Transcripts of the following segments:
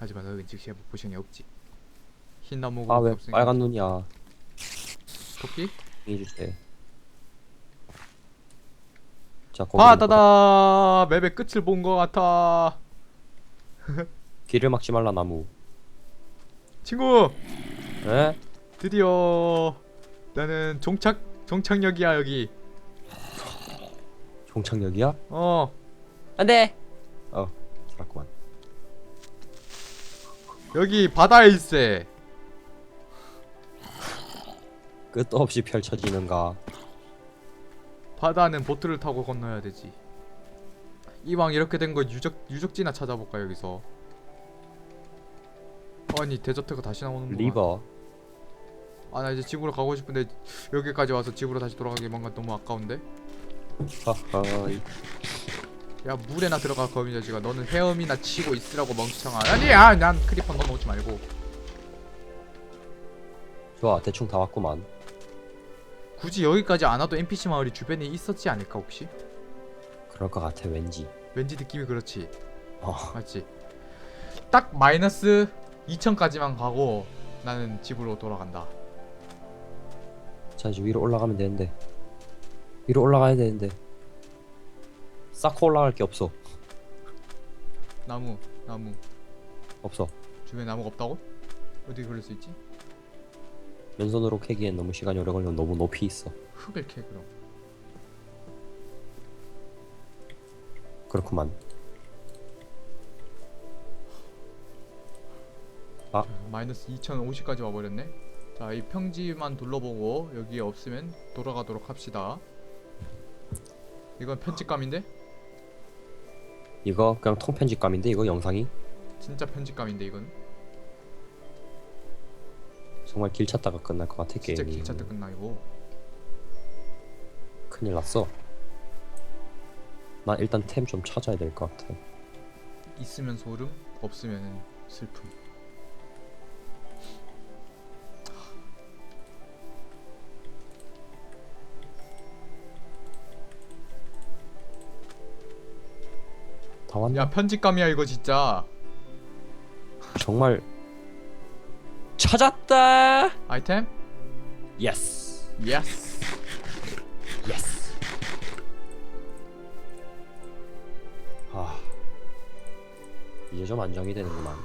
하지만 너는 즉시 포션이 없지. 흰 나무가 아왜 없으니까 빨간 눈이야? 토끼? 해주세요. 자 거기 바다다 맵의 끝을 본 것 같아. 길을 막지 말라 나무. 친구 에? 드디어 나는 종착 종착역이야 여기. 종착역이야? 어 안돼. 어 살았구만. 여기 바다에 있어. 끝도 없이 펼쳐지는가. 바다는 보트를 타고 건너야 되지. 이왕 이렇게 된 거 유적 유적지나 찾아볼까 여기서. 아니 데저트가 다시 나오는 거. 리버. 아 나 이제 집으로 가고 싶은데 여기까지 와서 집으로 다시 돌아가기 뭔가 너무 아까운데. 하하이. 야 물에나 들어가 거미자지가 너는 헤엄이나 치고 있으라고 멍청아. 아니야 난 크리퍼 넣어놓지 말고. 좋아 대충 다 왔구만. 굳이 여기까지 안 와도 NPC 마을이 주변에 있었지 않을까 혹시? 그럴 것 같아 왠지. 왠지 느낌이 그렇지. 어 맞지? 딱 마이너스 2천까지만 가고 나는 집으로 돌아간다. 자 이제 위로 올라가면 되는데. 위로 올라가야 되는데. 쌓고 올라갈 게 없어. 나무, 나무. 없어. 주변에 나무가 없다고? 어디 그럴 수 있지? 맨손으로 캐기엔 너무 시간이 오래 걸려 너무 높이 있어. 흙을 캐 그럼. 그렇구만. 아. 마이너스 2,050까지 와버렸네. 자, 이 평지만 둘러보고 여기에 없으면 돌아가도록 합시다. 이건 편집감인데? 이거 그냥 통 편집감인데 이거 영상이 진짜 편집감인데 이건. 정말 길 찾다가 끝날 것 같아 진짜 게임이. 때 끝나 이거. 큰일 났어. 나 일단 템 좀 찾아야 될 것 같아. 있으면 소름, 없으면 슬픔. 다 왔냐? 야, 편집감이야 이거 진짜. 정말 찾았다. 아이템? 예스. 예스. 예스. 아. 이제 좀 안정이 되는구만.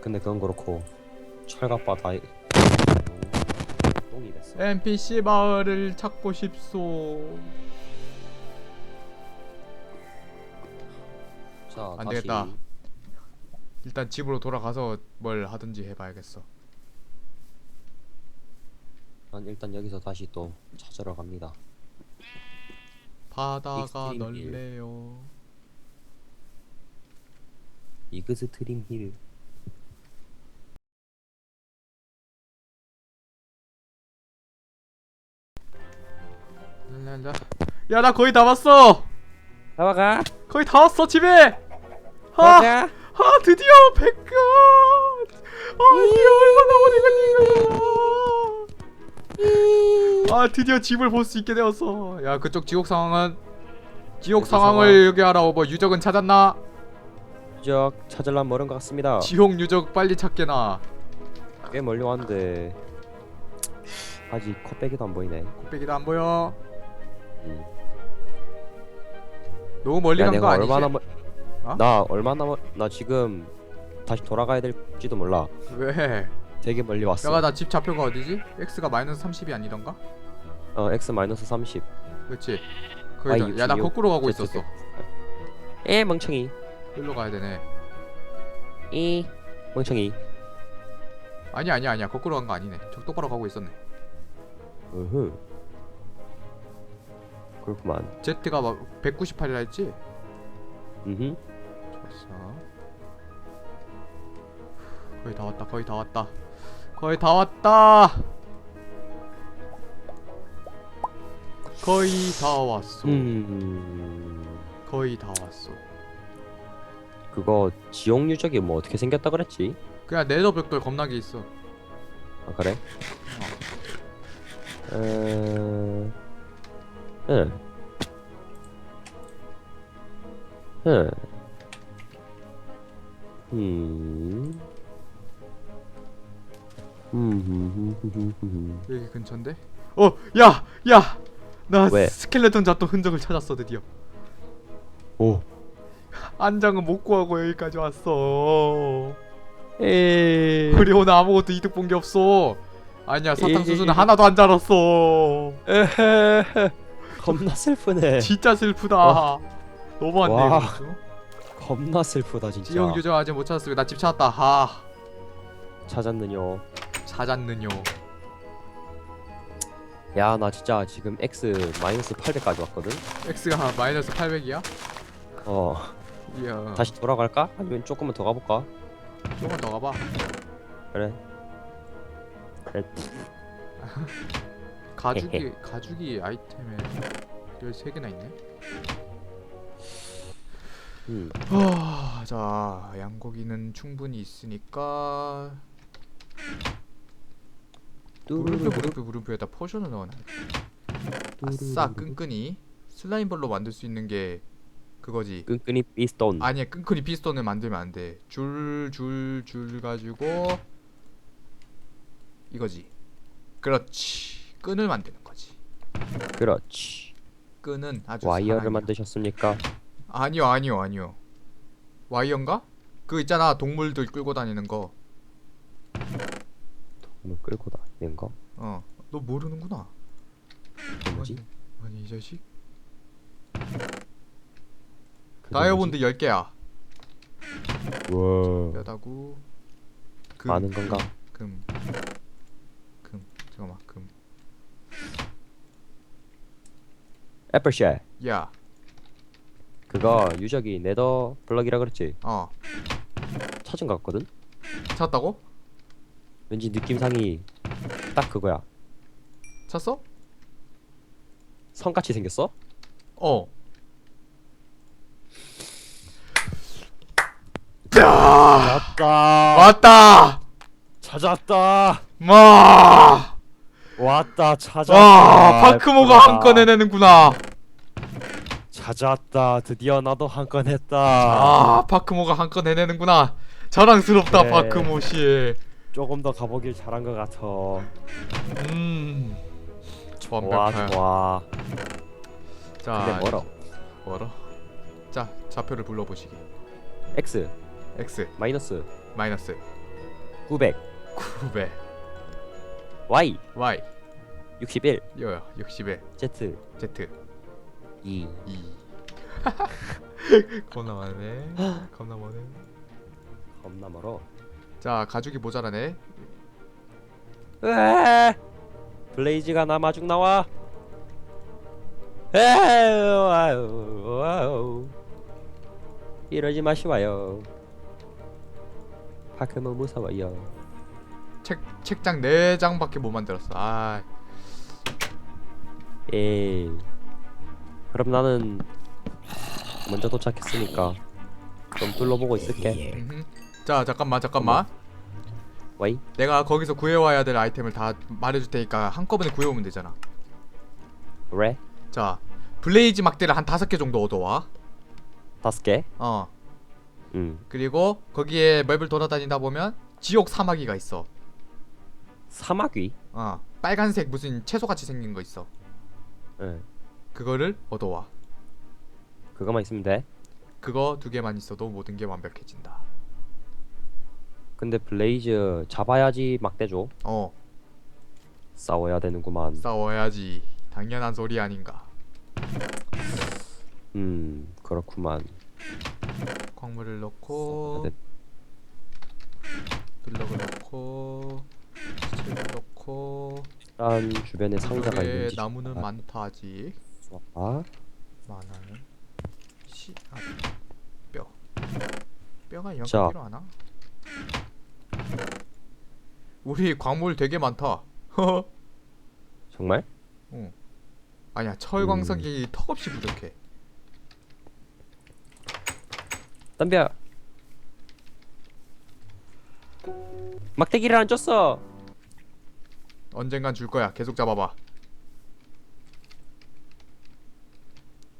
근데 그건 그렇고 철갑바 다 똥이 됐어. NPC 마을을 찾고 싶소. 자, 안 되겠다. 일단 집으로 돌아가서 뭘 하든지 해봐야겠어. 난 일단 여기서 다시 또 찾으러 갑니다. 바다가 익스트림 힐. 넓네요. 이그스트림 힐. 야, 나 거의 다 왔어. 나와가. 거의 다 왔어 집에. 아, 나가. 아 드디어 백건. 아, 드디어 얼마 남았는 거지? 아, 드디어 집을 볼 수 있게 되었어. 야, 그쪽 지옥 상황은 지옥 상황을 상황. 여기 하라. 뭐 유적은 찾았나? 유적 찾으려면 멀은 것 같습니다. 지옥 유적 빨리 찾게나. 꽤 멀리 왔는데 아직 콧배기도 안 보이네. 곱빼기도 안 보여. 음. 너무 멀리 야 간 거 내가 아니지? 얼마나 멀... 어? 나 얼마나 멀... 나 지금 다시 돌아가야 될지도 몰라. 왜? 되게 멀리 왔어. 야가 나 집 좌표가 어디지? x가 마이너스 30이 아니던가? 어 x 마이너스 30. 그렇지. Y 거기다. 야나 66, 거꾸로 가고 있었어. 에 멍청이. 일로 가야 되네. 이 멍청이. 아니야 아니야 아니야 거꾸로 간 거 아니네. 저 똑바로 가고 있었네. 으흐. 그렇구만. Z가 막 198이라 했지? 음흠. 좋았어. 거의 다 왔다. 거의 다 왔다. 거의 다 왔다. 거의 다 왔어. 음. 거의 다 왔어. 그거 지옥 유적이 뭐 어떻게 생겼다 그랬지? 그냥 네더 벽돌 겁나게 있어. 아 그래? 어... 응. 응. 음. 음. 여기 근처인데? 어, 야, 야, 나 왜? 스켈레톤 잡던 흔적을 찾았어 드디어. 오. 안장은 못 구하고 여기까지 왔어. 에이. 우리 오늘 아무것도 이득 본 게 없어. 아니야, 사탕 이- 수수는 하나도 안 자랐어. 에헤. 겁나 슬프네. 진짜 슬프다. 너무한데 와. 이거. 겁나 슬프다 진짜. 지형 규정 아직 못 찾았으면 나집 찾았다. 하, 찾았느뇨. 찾았느뇨. 야 나 진짜 지금 X 마이너스 800까지 왔거든. X가 마이너스 800이야? 어. 이야. 다시 돌아갈까? 아니면 조금만 더 가볼까? 조금만 더 가봐. 그래. 그래. 가죽이 가죽이 아이템에 13개나 있네. 음. 하, 자, 양고기는 충분히 있으니까 물음표 물음표 물음표에다 포션을 넣어놔. 아싸, 끈끈이 슬라임볼로 만들 수 있는 게 그거지. 끈끈이 비스톤. 아니야, 끈끈이 피스톤을 만들면 안 돼. 줄 줄 줄 가지고 이거지. 그렇지. 끈을 만드는 거지. 그렇지. 끈은 아주 와이어를 사랑이야. 만드셨습니까? 아니요 아니요 아니요 와이어인가? 그 있잖아 동물들 끌고 다니는 거 오늘 끌고 다니는 거. 어, 너 모르는구나. 그게 뭐지? 아니, 아니 이 자식. 그게 다이아몬드 10개야. 뭐지? 와. 뼈다구. 금, 많은 건가? 금. 금. 잠깐만. 금. 애플쉐. 야. 그거 유적이 네더 블럭이라 그랬지. 어. 찾은 것 같거든. 찾았다고? 왠지 느낌상이 딱 그거야. 찾았어? 성같이 생겼어? 어. 야! 찾았다. 왔다. 찾았다. 마. 왔다. 찾았다. 와, 파크모가 한 건 해내는구나. 찾았다. 드디어 나도 한 건 했다. 아, 파크모가 한 건 해내는구나. 자랑스럽다, 그래. 파크모 씨. 조금 더 가보길 잘한 것 같아. 음. 좋아 완벽해. 좋아. 자, 근데 멀어. 멀어. 자, 좌표를 불러보시기. X X 마이너스 마이너스 900 900 Y Y 61여 60에 Z Z 2 2 겁나 많네. 겁나 많네. 겁나 멀어. 자, 가죽이 모자라네. 으아! 블레이즈가 나 마중 나와. 에이, 와우, 와우. 이러지 마시와요. 파크모 무서워요. 책 책장 4장밖에 못 만들었어. 아, 에이. 그럼 나는 먼저 도착했으니까 좀 둘러보고 있을게. 음흠. 자, 잠깐만, 잠깐만. 와이. 내가 거기서 구해와야 될 아이템을 다 말해줄 테니까 한꺼번에 구해오면 되잖아. 그래? 자, 블레이즈 막대를 한 다섯 개 정도 얻어와. 다섯 개. 어. 응. 그리고 거기에 맵을 돌아다니다 보면 지옥 사마귀가 있어. 사마귀. 어. 빨간색 무슨 채소 같이 생긴 거 있어. 응. 그거를 얻어와. 그거만 있으면 돼. 그거 두 개만 있어도 모든 게 완벽해진다. 근데 블레이즈 잡아야지 막대줘. 어. 싸워야 되는구만. 싸워야지. 당연한 소리 아닌가. 음, 그렇구만. 광물을 넣고 네. 블럭을 넣고 시체를 넣고 일단 주변에 상자가 여기에 있는지 나무는 많다 아직 아, 많아요 시... 아, 뼈 뼈가 자. 필요하나? 우리 광물 되게 많다 정말? 아니야 철광석이 턱없이 부족해 덤벼. 막대기를 안 줬어. 언젠간 줄 거야 계속 잡아봐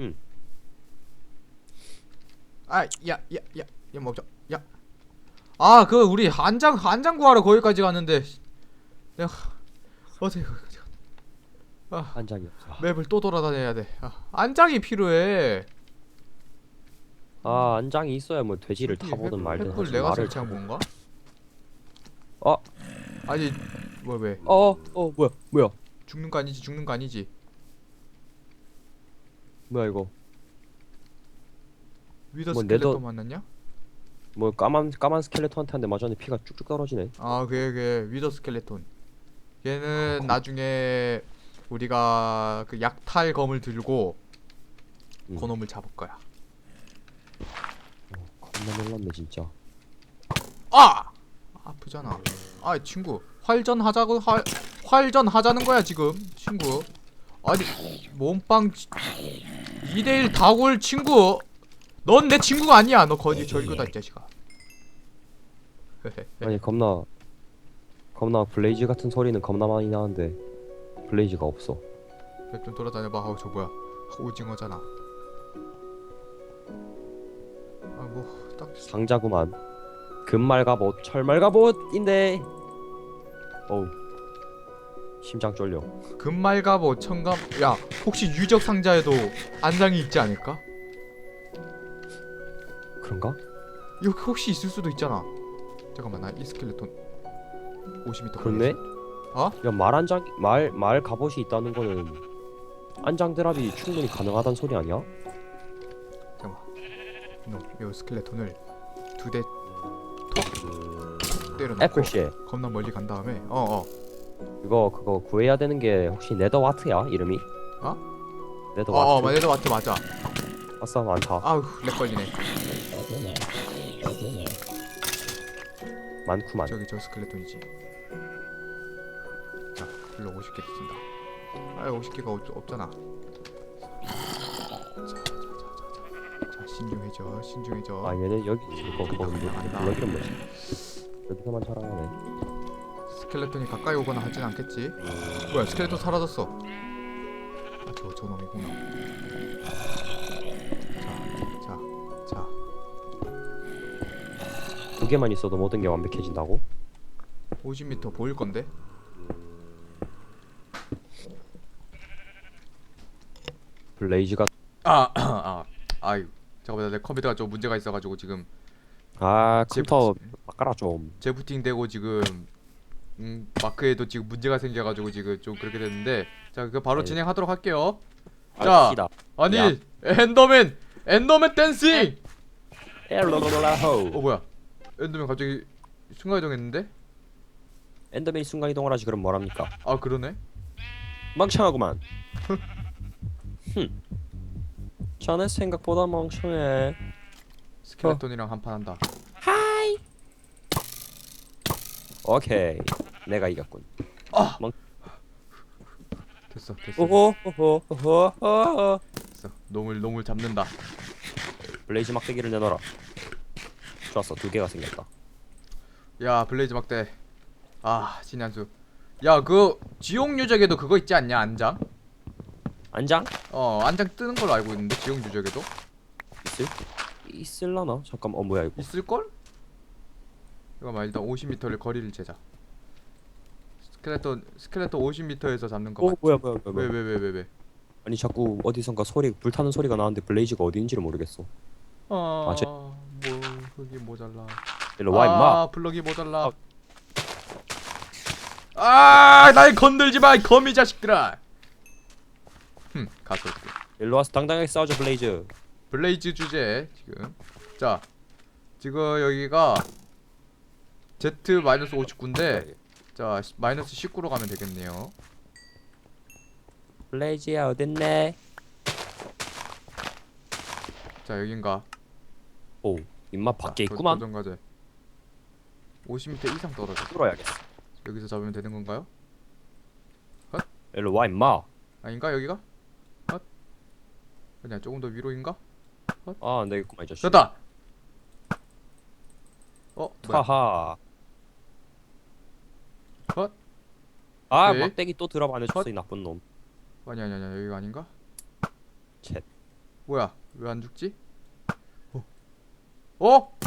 응. 아 야 야 야야 먹자 야아 그 우리 안장 안장 구하러 거기까지 갔는데 내가 어떻게 거기까지 가? 아한 장이 없어. 맵을 또 돌아다녀야 돼. 아, 안장이 필요해. 아 안장이 있어야 뭐 돼지를 타보든 횃- 말든 횃불 하지 내가 말을 설치한 건가? 어? 아니 뭐 왜? 어 어 뭐야 뭐야 죽는 거 아니지? 죽는 거 아니지? 뭐야 이거 위더 뭐 스켈레톤 네더- 만났냐? 뭐 까만 까만 스켈레톤한테 한 대 맞았는데 피가 쭉쭉 떨어지네. 아 그게 그게 위더 스켈레톤. 얘는 나중에 우리가 그 약탈 검을 들고 음. 그놈을 잡을 거야. 겁나 놀랐네 진짜. 아! 아프잖아. 아 친구 활전 하자고 활 활전 하자는 거야 지금 친구. 아니 몸빵 2대1 다골 친구. 넌 내 친구가 아니야. 너 거기 저리고다 이 자식아. 아니 겁나 겁나 블레이즈 같은 소리는 겁나 많이 나는데 블레이즈가 없어. 좀 돌아다녀봐. 아우 저 뭐야? 오징어잖아. 아뭐딱 상자구만. 금말 갑옷, 철말 갑옷인데. 어우. 심장 쫄려. 금말갑오 청감. 야 혹시 유적 상자에도 안장이 있지 않을까? 그런가? 이거 혹시 있을 수도 있잖아. 잠깐만 나 이 스켈레톤 50m. 그렇네. 어? 야, 말 안장 말 말 갑옷이 있다는 거는 안장 드랍이 충분히 가능하단 소리 아니야? 잠깐만. 너, 요 스켈레톤을 두대톡 때려놓고 애플쉐. 겁나 멀리 간 다음에 어 어. 그거 그거 구해야 되는 게 혹시 네더와트야 이름이? 어? 네더와트. 어어 마네도 마트 맞아. 아싸 많다. 아우 렉 걸리네. 많구만. 저기 저 스켈레톤이지. 자, 불러 50개 쓴다. 아, 50개가 없, 없잖아. 자, 자, 신중해져, 신중해져. 아 얘네 여기 그거 그냥 간다. 블럭 이름 뭐지? 여기서만 자랑하네. 스켈레톤이 가까이 오거나 하진 않겠지. 뭐야, 스켈레톤 사라졌어. 아, 저, 저 놈이구나. 자, 자, 자. 두 개만 있어도 모든 게 완벽해진다고? 50m 보일 건데. 블레이즈가 아, 아, 아유. 잠깐만, 내 컴퓨터가 좀 문제가 있어가지고 지금 아 제- 컴퓨터 바꿔라 좀. 재부팅 되고 지금 음, 마크에도 지금 문제가 생겨가지고 지금 좀 그렇게 됐는데 자 그 바로 네. 진행하도록 할게요. 자, 아시다. 아니 야. 엔더맨 엔더맨 댄싱. 엘로로라호. 어 뭐야? 엔더맨 갑자기 순간이동했는데? 엔더맨이 순간 이동을 하지 그럼 뭐랍니까? 아 그러네. 멍청하구만. 흠. 자네 생각보다 멍청해. 스켈레톤이랑 한판 한다. 오케이. 내가 이겼군. 됐어 됐어 오호호호호호. 됐어. 놈을 놈을 잡는다. 블레이즈 막대기를 내놔라. 좋았어. 두 개가 생겼다. 야 블레이즈 막대. 아 신한수. 야 그 지옥 유적에도 그거 있지 않냐 안장? 안장? 어 안장 뜨는 걸로 알고 있는데 지옥 유적에도 있을? 있을라나? 잠깐. 어 뭐야 이거? 있을 걸? 잠깐만 일단 50m를 거리를 재자. 스켈레톤 스켈레톤 50m에서 잡는 거 어 맞? 뭐야 뭐야 뭐야. 뭐야. 왜왜 왜 왜 왜? 아니 자꾸 어디선가 소리 불타는 소리가 나는데 블레이즈가 어디인지를 모르겠어. 아, 제- 뭐 흙이 모자라. 일로 와 임마. 아, 블럭이 모자라. 아, 날 건들지 마, 이 거미 자식들아. 흠, 가서 어떻게? 일로 와서 당당하게 싸우자 블레이즈. 블레이즈 주제 지금. 자, 지금 여기가 Z 마이너스 59인데, 자 시- 마이너스 19로 가면 되겠네요. 블레이즈야 어딨네? 자 여긴가? 오 자, 밖에 도- 있구만. 도전 과제. 50m 이상 떨어져. 뚫어야겠어. 여기서 잡으면 되는 건가요? 일로 와 임마. 아닌가 여기가? 헛? 그냥 조금 더 위로인가? 아 안 되겠구만 이 자식. 됐다. 어? 뭐야? 하하. 헛? 아 오케이. 막대기 또 드랍 안 해줬어 헛. 이 나쁜 놈. 아니 아니 아니 여기가 아닌가? 쳇. 뭐야? 왜 안 죽지? 어? 어?